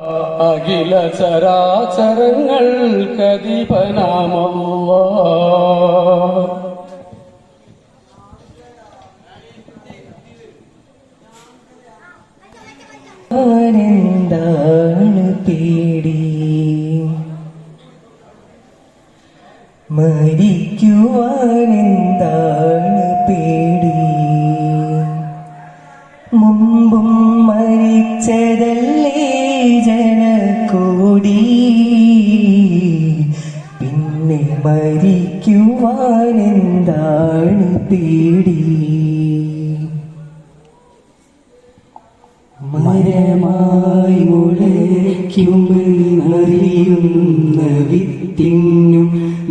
അഖില ചരാചരങ്ങൾ കതിപനാമല്ല എന്താണ് പേടി? മരിക്കുവാനെന്താണ് പേടി? പേടി മരമായി മുളയ്ക്കുമെന്നറിയുന്ന വിത്തിനും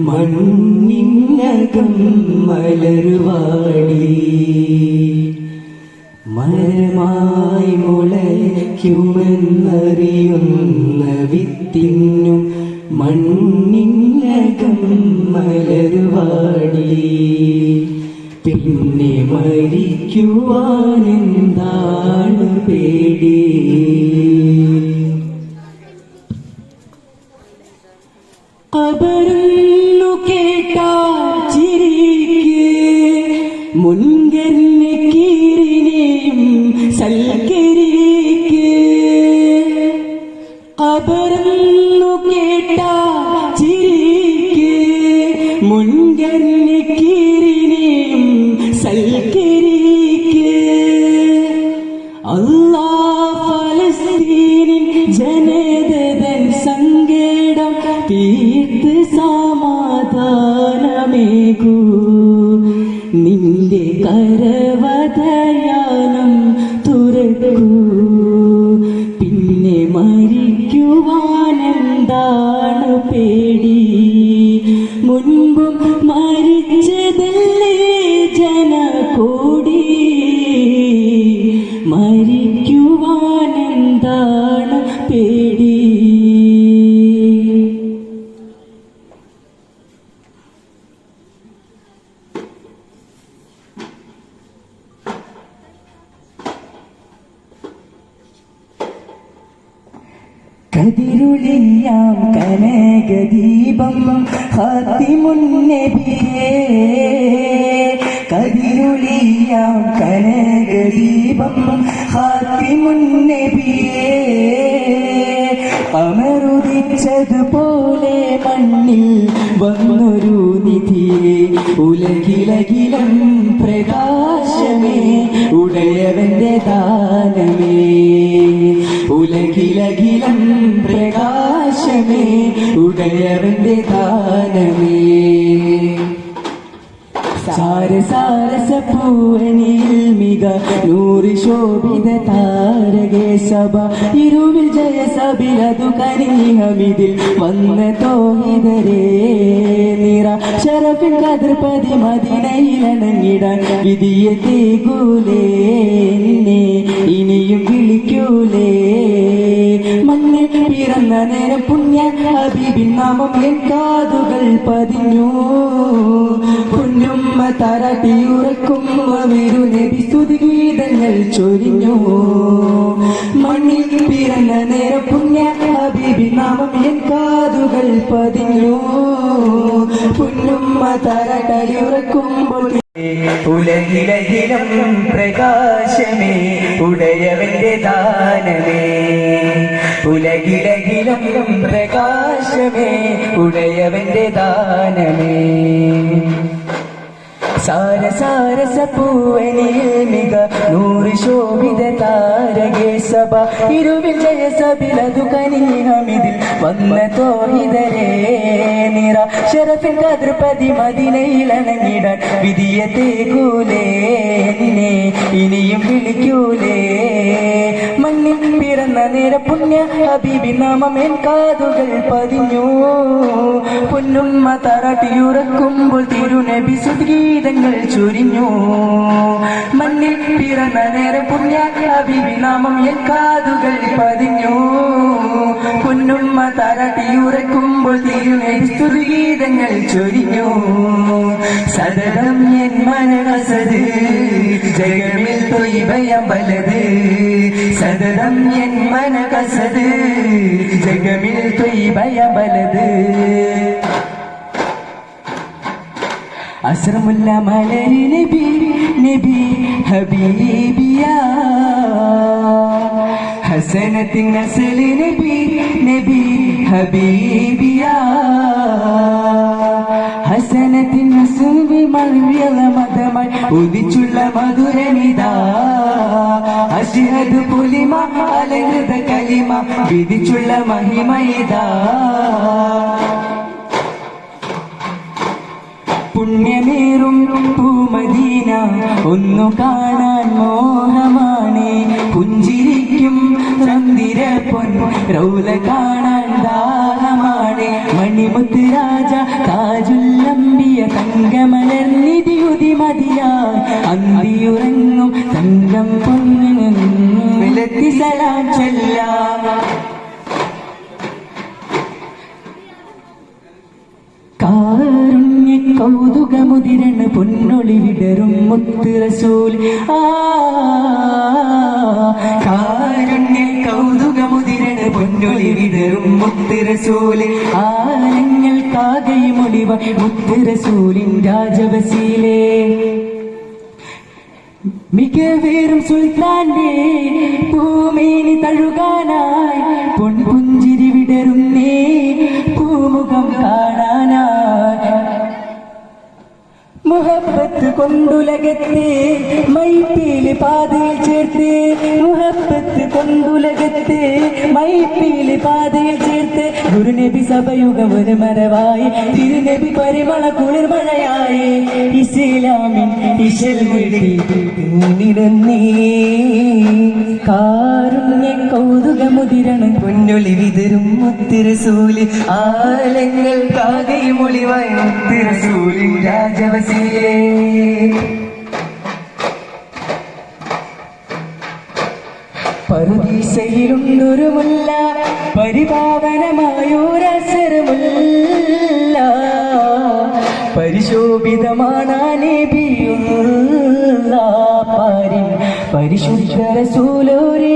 മണ്ണിനകം മലരുവാടി മരമായി മുളയ്ക്കുമെന്നറിയുന്ന വിത്തിനും മണ്ണിനകം മലരുവാടി മരിക്കുവാനെന്താണ് പേടി? കബറുന്നു കേട്ടാ ചിരിക്ക് മുൻകന്നെ കീരിനെയും സൽക്കരിക്ക്. കബറുന്നു കേട്ടാ അല്ലാ ഫലസ്തീനിൻ ജനതൻ സങ്കേടം തീർത്ത് സമാധാനമേകൂ. മരിക്കുവാനെന്താണ് പേടി? കതിരുളിയാം കനകദീപം ഹാത്തിമുന്നബിയേ. കതിരുളിയാം അമരുദിച്ചതുപോലെ മണ്ണിൽ വന്നൊരു നിധിയെ. ഉലകിലകിലം പ്രകാശമേ ഉടയവന്റെ ദാനമേ. ഉലകിലകിലം പ്രകാശമേ ഉടയവന്റെ ദാനമേ പൂരണിയിൽ മിക നൂറ് ശോഭിത താരകേ സഭ ഇരുവിൽ ജയ സബിലതു കരിഹമിതിൽ വന്ന തോഹിതരേ നിറ. ശരഫിൻ കതിർപതി മദിനയിലണങ്ങിടാൻ വിധിയെ തേകൂലേ ഇനിയും വിളിക്കൂലേ പിറന്ന നേരം പുണ്യ ഹബീബിൻ നാമം എൻ കാതുകൾ പതിഞ്ഞു. പുണ്യമ്മ തരട്ടിയുറക്കും അവരു നബി സ്തുതിഗീതങ്ങൾ ചൊരിഞ്ഞു. മണ്ണിൽ പിറന്ന നേര പുണ്യ ഹബീബിൻ നാമം എൻ കാതുകൾ പതിഞ്ഞു. പൊന്നുമ്മ തരട്ടയുറക്കുമ്പോൾ ഉലകിലകിലം പ്രകാശമേ ഉടയവന്റെ ദാനമേ. ഉലകിലകിലം പ്രകാശമേ ഉടയവന്റെ ദാനമേ. സാര സാരസ പൂവനിൽ മിക നൂറ് ശോഭിത താരകേ സഭ ഇരുവിൽ ജയ സബിലതു കനിഹമിതിൽ വന്ന തോഹിതരേ നിറ. ശരഫിൻ കതൃപതി മദിനയിലണങ്ങിടാൻ വിധിയ തേകൂലേ നിന്നെ ഇനിയും വിളിക്കൂലേ. മണ്ണിൽ പിറന്ന നേര പുണ്യ ഹബീബി നാമം എൻ കാതുകൾ പതിഞ്ഞു. പൊന്നുമ്മ തറട്ടിയുറക്കുമ്പോൾ തിരുനബി സുദ്ഗീതങ്ങൾ ചൊരിഞ്ഞു. മണ്ണിൽ പിറന്ന നേര പുണ്യ ഹബീബി നാമം എൻ കാതുകൾ പതിഞ്ഞു. പൊന്നുമ്മ തറട്ടിയുറക്കുമ്പോൾ തിരുനബി സുഗീതങ്ങൾ ചൊരിഞ്ഞു. സദരം എൻ മനസത് ജഗമിൽ തൊയ്ബയം വലത്. സദതം എൻ മനകസത്. ജഗമിൽ തൊയ്ബയം വലത്. അസ്രമുല്ല മലരി നബി നബി ഹബീബിയ. ഹസനത്തിൻ നസൽ നബി നബി ഹബീബിയ. ഹസനത്തിൻ നസുബി മൽവിയല മതമായി ഉദിച്ചുള്ള മധുരമിതാ. അഷ്ഹദ് പുലിമ അലങ്കൃത കലിമ വിധിച്ചുള്ള മഹിമയിതാ. പുണ്യമേറും പൂമദീന ഒന്നു കാണാൻ മോഹമാണ്. പുഞ്ചിരിക്കും ചന്ദിര പൊൻ റൗല കാണാൻ ദാഹമാണ് മണിമുത്ത് രാജ താജുല്ലംബിയ തങ്കമലർ നിധിയുതി മതിയായി അന്തിയുറങ്ങും തങ്കം പൊന്നിന് കാരുണ്യ കൗതുകമുതിരണ് പൊന്നൊളി വിടരും മുത്ത് റസൂൽ. ആ കാരുണ്യ കൗതുകമുതിരണ് പൊന്നൊളി വിടരും മുത്ത് റസൂൽ മുത്തിരസൂലിൻ ഒളിവ രാജവസീലേ മികവേറും സുൽത്താന്റെ ഭൂമിനി തഴുകാനായി പൊൻപുഞ്ചിരി കൊണ്ടുലകത്തെ മൈപ്പീൽ പാതയിൽ ചേർത്ത് മുഹബത്ത് കൊണ്ടുലകത്തെ മൈപ്പീൽ പാതയിൽ ചേർത്ത് ഗുരുനബി സഭയുഗം ഒരു മരവായി തിരുനബി പരിമള കുളിർമഴയായി ഇസ്ലാമിൻ ഇശൽ നിരന്നേ കാരുണ്യ കൗതുകമുതിരണം പൊന്നൊളി വിതരും മുത്തിരസൂലി ആലങ്ങൾ കാകയും ഒളിവായി മുത്തിരസൂലിൻ രാജവസിയേ. പറുദീസയിലുണ്ടൊരു മുല്ല പരിപാവനമായൊരസരമുല്ല പരിശോഭിതമാണ് പാരിൻ പരിശുദ്ധ റസൂലോരെ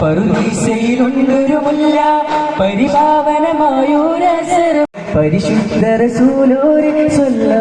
പറുദീസയിലുണ്ടൊരു മുല്ല പരിപാവനമായൊരസരം പരിശുദ്ധ റസൂലോരെ സ്വല്ല